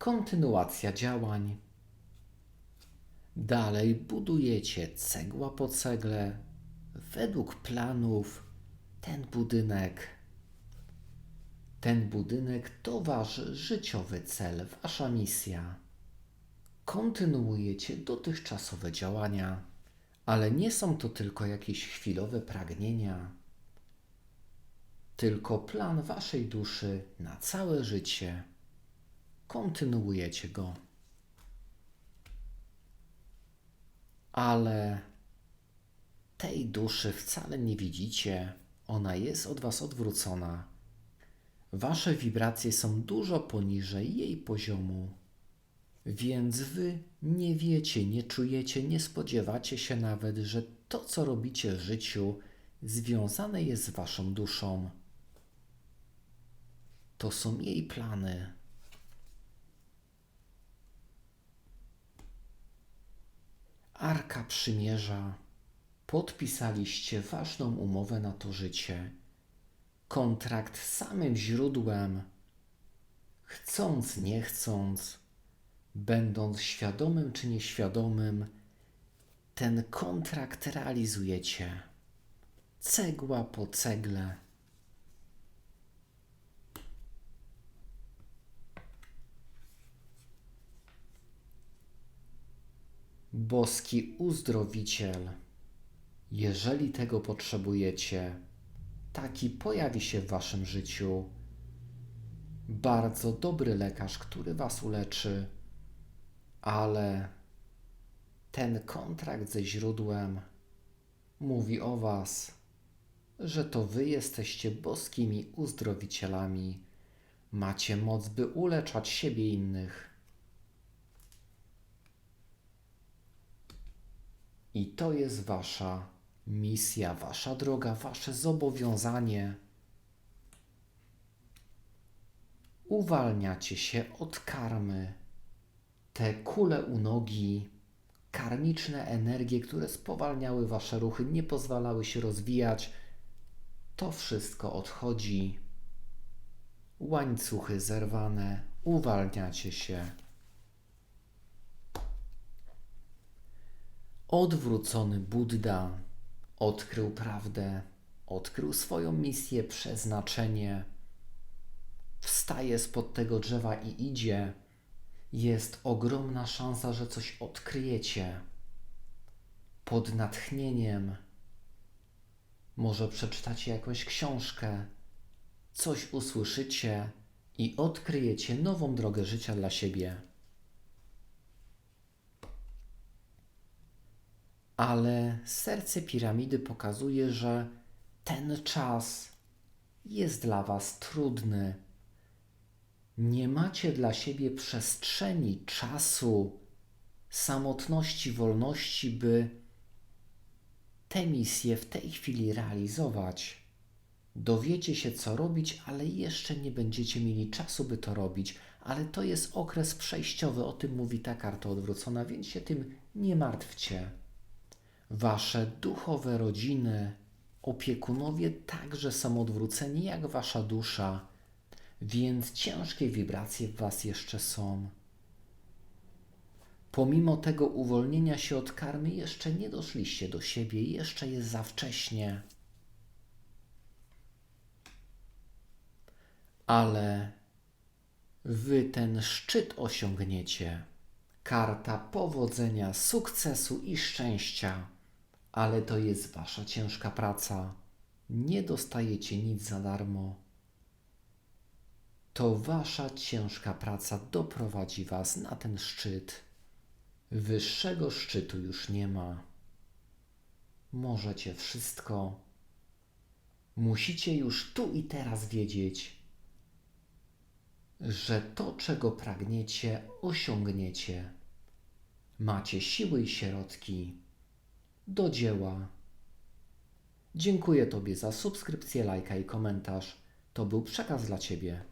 kontynuacja działań. Dalej budujecie cegła po cegle, według planów, ten budynek. Ten budynek to wasz życiowy cel, wasza misja. Kontynuujecie dotychczasowe działania, ale nie są to tylko jakieś chwilowe pragnienia, tylko plan waszej duszy na całe życie. Kontynuujecie go. Ale tej duszy wcale nie widzicie, ona jest od was odwrócona. Wasze wibracje są dużo poniżej jej poziomu. Więc wy nie wiecie, nie czujecie, nie spodziewacie się nawet, że to, co robicie w życiu, związane jest z waszą duszą. To są jej plany. Arka Przymierza. Podpisaliście ważną umowę na to życie. Kontrakt z samym źródłem. Chcąc, nie chcąc, będąc świadomym czy nieświadomym, ten kontrakt realizujecie. Cegła po cegle. Boski uzdrowiciel, jeżeli tego potrzebujecie, taki pojawi się w waszym życiu. Bardzo dobry lekarz, który was uleczy, ale ten kontrakt ze źródłem mówi o was, że to wy jesteście boskimi uzdrowicielami. Macie moc, by uleczać siebie innych. I to jest wasza misja, wasza droga, wasze zobowiązanie. Uwalniacie się od karmy. Te kule u nogi, karmiczne energie, które spowalniały wasze ruchy, nie pozwalały się rozwijać, to wszystko odchodzi. Łańcuchy zerwane, uwalniacie się. Odwrócony Buddha odkrył prawdę, odkrył swoją misję, przeznaczenie. Wstaje spod tego drzewa i idzie. Jest ogromna szansa, że coś odkryjecie. Pod natchnieniem. Może przeczytacie jakąś książkę, coś usłyszycie i odkryjecie nową drogę życia dla siebie. Ale serce piramidy pokazuje, że ten czas jest dla Was trudny. Nie macie dla siebie przestrzeni, czasu, samotności, wolności, by tę misję w tej chwili realizować. Dowiecie się, co robić, ale jeszcze nie będziecie mieli czasu, by to robić. Ale to jest okres przejściowy, o tym mówi ta karta odwrócona, więc się tym nie martwcie. Wasze duchowe rodziny, opiekunowie także są odwróceni jak wasza dusza, więc ciężkie wibracje w was jeszcze są. Pomimo tego uwolnienia się od karmy, jeszcze nie doszliście do siebie, jeszcze jest za wcześnie. Ale wy ten szczyt osiągniecie. Karta powodzenia, sukcesu i szczęścia ale to jest wasza ciężka praca. Nie dostajecie nic za darmo. To wasza ciężka praca doprowadzi was na ten szczyt. Wyższego szczytu już nie ma. Możecie wszystko. Musicie już tu i teraz wiedzieć, że to, czego pragniecie, osiągniecie. Macie siły i środki do dzieła. Dziękuję Tobie za subskrypcję, lajka i komentarz. To był przekaz dla Ciebie.